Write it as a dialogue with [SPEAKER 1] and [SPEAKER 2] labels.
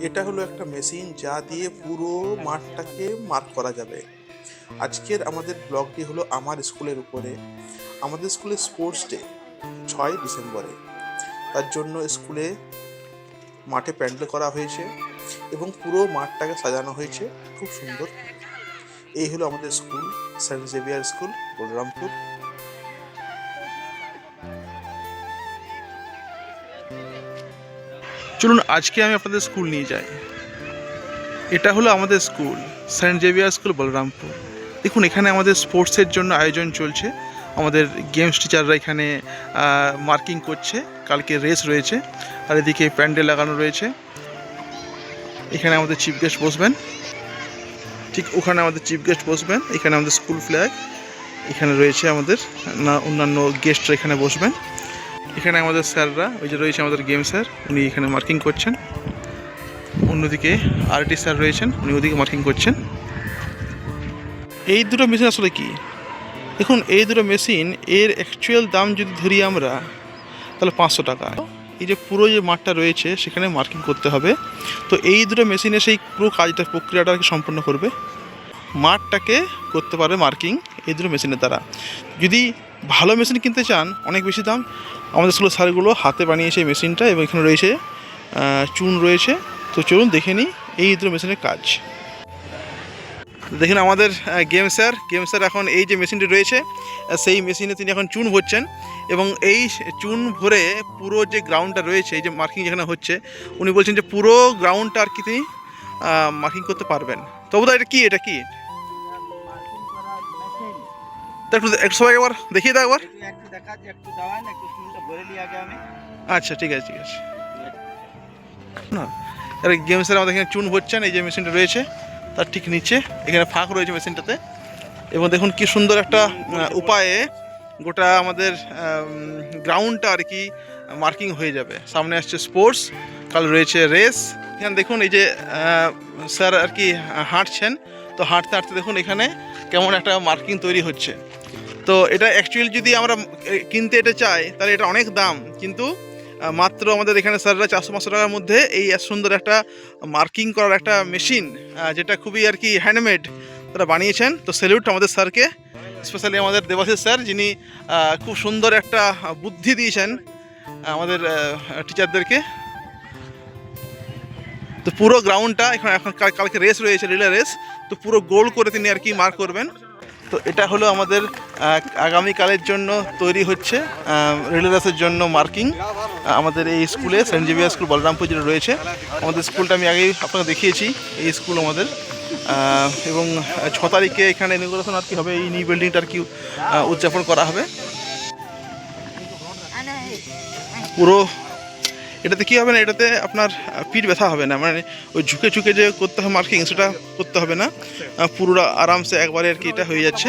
[SPEAKER 1] এটা হলো একটা মেশিন যা দিয়ে পুরো মাঠটাকে মার্ক করা যাবে। আজকের আমাদের ব্লগটি হলো আমার স্কুলের উপরে। আমাদের স্কুলে স্পোর্টস ডে ছয় ডিসেম্বরে। তার জন্য স্কুলে মাঠে প্যান্ডেল করা হয়েছে এবং পুরো মাঠটাকে সাজানো হয়েছে। খুব সুন্দর। এই হলো আমাদের school Saint Xavier school, Balrampur.
[SPEAKER 2] চলুন, আজকে আমি আপনাদের স্কুল নিয়ে যাই। এটা হলো আমাদের school Saint Xavier school Balrampur. দেখুন, এখানে আমাদের স্পোর্টসের জন্য আয়োজন চলছে। আমাদের গেমস টিচাররা এখানে মার্কিং করছে। কালকে রেস রয়েছে, আর এদিকে প্যান্ডেল লাগানো রয়েছে। এখানে আমাদের চিফ গেস্ট বসবেন। ঠিক ওখানে আমাদের চিফ গেস্ট বসবেন। এখানে আমাদের স্কুল ফ্ল্যাগ। এখানে রয়েছে আমাদের, না, অন্যান্য গেস্টরা এখানে বসবেন। এখানে আমাদের স্যাররা, ওই যে রয়েছে আমাদের গেম স্যার উনি এখানে মার্কিং করছেন। অন্যদিকে আরটি স্যার রয়েছেন, উনি ওদিকে মার্কিং করছেন। এই দুটো মেশিন আসলে কি? দেখুন, এই দুটো মেশিন এর অ্যাকচুয়াল দাম যদি ধরি আমরা, তাহলে পাঁচশো টাকা। এই যে পুরো যে মাঠটা রয়েছে, সেখানে মার্কিং করতে হবে। তো এই দুটো মেশিনে সেই পুরো কাজটা, প্রক্রিয়াটা আর কি সম্পন্ন করবে। মাঠটাকে করতে পারবে মার্কিং এই দুটো মেশিনের দ্বারা। যদি ভালো মেশিন কিনতে চান, অনেক বেশি দাম। আমাদের স্কুলের স্যারগুলো হাতে বানিয়েছে এই মেশিনটা এবং এখানে রয়েছে চুন রয়েছে। তো চলুন দেখে নিই এই দুটো মেশিনের কাজ। দেখুন আমাদের গেম স্যার গেম স্যার এখন এই যে মেশিনটি রয়েছে সেই মেশিনে তিনি এখন চুন ভরছেন এবং এই চুন ভরে পুরো যে গ্রাউন্ডটা রয়েছে, এই যে মার্কিং যেখানে হচ্ছে, উনি বলছেন যে পুরো গ্রাউন্ডটা আর কি তিনি মার্কিং করতে পারবেন। তবু এটা কি? এটা কি? একটু একটু সবাই একবার দেখিয়ে দাও একবার।
[SPEAKER 3] একটু একটু দেখা একটু দাঁড়ান একটু চুলটা ভরে নিই আগে আমি।
[SPEAKER 2] আচ্ছা ঠিক আছে ঠিক আছে। না আর গেমসের আমাদের এখানে চুন ভরছেন এই যে মেশিনটা রয়েছে তার ঠিক নিচে এখানে ফাঁক রয়েছে মেশিনটাতে এবং দেখুন কি সুন্দর একটা উপায়ে গোটা আমাদের গ্রাউন্ডটা আর কি মার্কিং হয়ে যাবে। সামনে আসছে স্পোর্টস কাল রয়েছে রেস এখানে দেখুন এই যে স্যার আর কি হাঁটছেন তো হাঁটতে হাঁটতে দেখুন এখানে কেমন একটা মার্কিং তৈরি হচ্ছে। তো এটা অ্যাকচুয়ালি যদি আমরা কিনতে এটা চাই, তাহলে এটা অনেক দাম। কিন্তু মাত্র আমাদের এখানে স্যাররা চারশো পাঁচশো টাকার মধ্যে এই সুন্দর একটা মার্কিং করার একটা মেশিন যেটা খুবই আর কি হ্যান্ডমেড তারা বানিয়েছেন। তো স্যালিউট আমাদের স্যারকে স্পেশালি আমাদের দেবাশিস স্যার যিনি খুব সুন্দর একটা বুদ্ধি দিয়েছেন আমাদের টিচারদেরকে তো পুরো গ্রাউন্ডটা এখন এখন কাল- কালকে রেস রয়েছে রিলে রেস তো পুরো গোল করে তিনি আর কি মার্ক করবেন। তো এটা হলো আমাদের আগামীকালের জন্য তৈরি হচ্ছে রিলে রেসের জন্য মার্কিং। আমাদের এই স্কুলে, সেন্ট জেভিয়ার স্কুল, বলরামপুর যেটা রয়েছে, আমাদের স্কুলটা আমি আগেই আপনাকে দেখিয়েছি, এই স্কুল আমাদের। এবং ছ তারিখে এখানে ইনোগ্রেশন আর কি হবে, এই নিউ বিল্ডিংটা আর কি উদযাপন করা হবে। পুরো এটাতে কী হবে না? এটাতে আপনার পিঠ ব্যথা হবে না। মানে ওই ঝুঁকে ঝুঁকে যে করতে হবে মার্কিং, সেটা করতে হবে না। পুরোটা আরামসে একবারে আর কি এটা হয়ে যাচ্ছে।